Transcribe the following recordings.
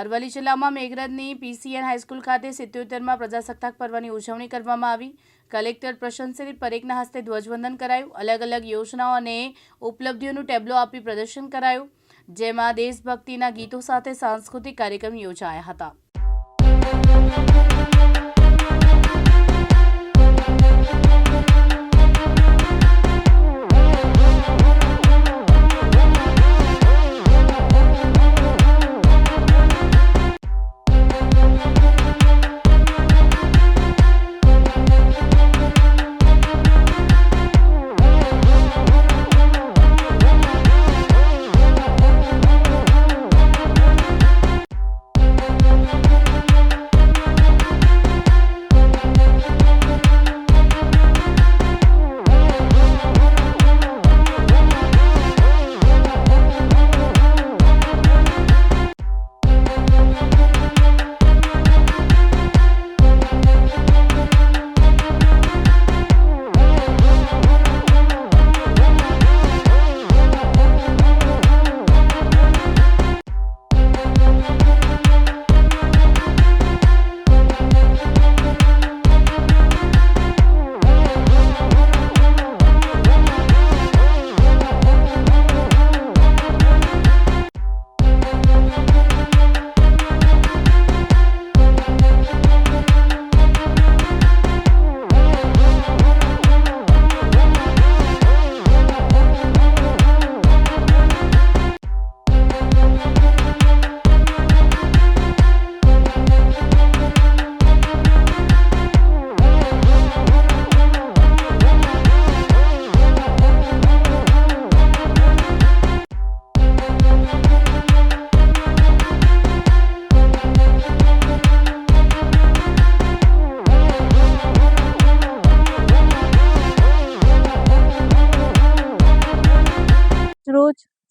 અરવલ્લી જિલ્લામાં મેઘરજની PCN high school ખાતે સિત્યોતેરમાં પ્રજાસત્તાક પર્વની ઉજવણી કરવામાં આવી. કલેક્ટર પ્રશંસિત પરેખના હસ્તે ધ્વજવંદન કરાયું. અલગ અલગ યોજનાઓ અને ઉપલબ્ધિઓનું ટેબ્લો આપી પ્રદર્શન કરાયું, જેમાં દેશભક્તિના ગીતો સાથે સાંસ્કૃતિક કાર્યક્રમ યોજાયા હતા.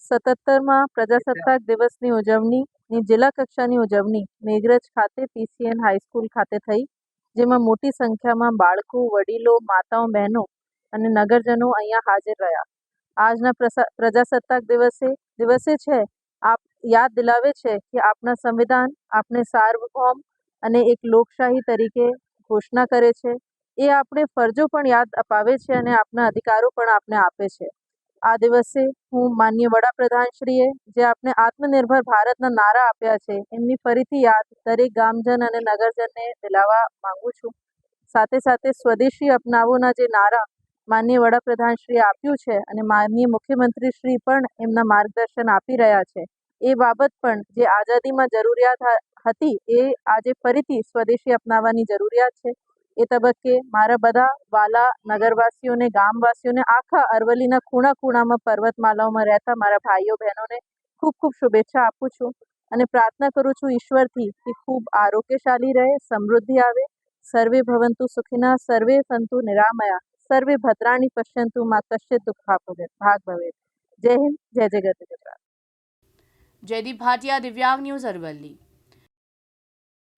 સતતરમાં પ્રજાસત્તાક દિવસની ઉજવણીની જિલ્લા કક્ષાની ઉજવણી મેઘરજ ખાતે પીસીએન હાઈસ્કૂલ ખાતે થઈ જેમાં મોટી સંખ્યામાં બાળકો વડીલો માતાઓ બહેનો અને નગરજનો અહીંયા હાજર રહ્યા. આજના પ્રજાસત્તાક દિવસે દિવસે છે આપ યાદ દિલાવે છે કે આપણા સંવિધાન આપણે સાર્વભૌમ અને એક લોકશાહી તરીકે ઘોષણા કરે છે. એ આપણે ફરજો પણ યાદ અપાવે છે અને આપના અધિકારો પણ આપને આપે છે. આ દિવસે હું માન્ય વડાપ્રધાનશ્રીએ જે આપણે આત્મનિર્ભર ભારતના નારા આપ્યા છે, એમની ફરીથી યાદ દરેક ગામજન અને નગરજનને દિલાવવા માંગુ છું. સાથે સાથે સ્વદેશી અપનાવોના જે નારા માનનીય વડાપ્રધાનશ્રીએ આપ્યું છે અને માનનીય મુખ્યમંત્રીશ્રી પણ એમના માર્ગદર્શન આપી રહ્યા છે. એ બાબત પણ જે આઝાદીમાં જરૂરિયાત હતી એ આજે ફરીથી સ્વદેશી અપનાવવાની જરૂરિયાત છે. એ તબક્કે મારા બધા વાલા નગરવાસીઓને, ગામવાસીઓને આખા અરવલ્લીના ખૂણા ખૂણામાં પર્વતમાલાઓમાં રહેતા મારા ભાઈઓ, બહેનોને ખૂબ ખૂબ શુભેચ્છા આપું છું અને પ્રાર્થના કરું છું ઈશ્વરથી કે ખૂબ આરોગ્યશાળી રહે, સમૃદ્ધિ આવે, સર્વે ભવંતુ સુખીના, સર્વે સંતુ નિરામયા, સર્વે ભદ્રાણી પશ્યંતુ માં કશ્ય દુઃખા ભાગ ભવે જય હિન્દ, જય જય ગુજરાત. જયદીપ ભાટિયા, દિવ્યાંગ ન્યૂઝ અરવલ્લી.